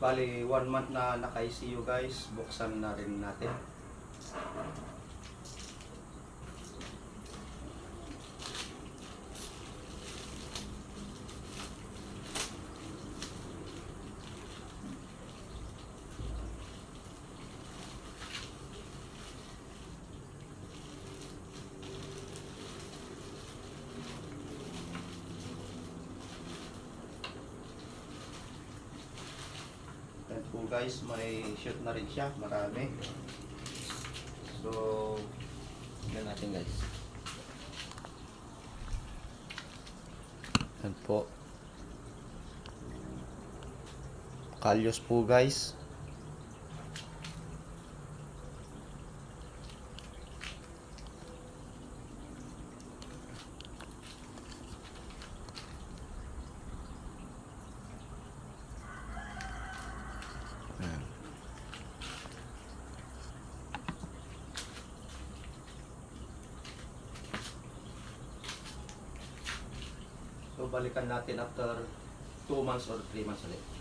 Bali, one month na naka-ICU guys. Buksan na rin natin. Po guys, may shoot na rin siya. Marami. So, Tignan natin guys. Yan po. kalyos po guys. So, balikan natin after 2 months or 3 months ulit.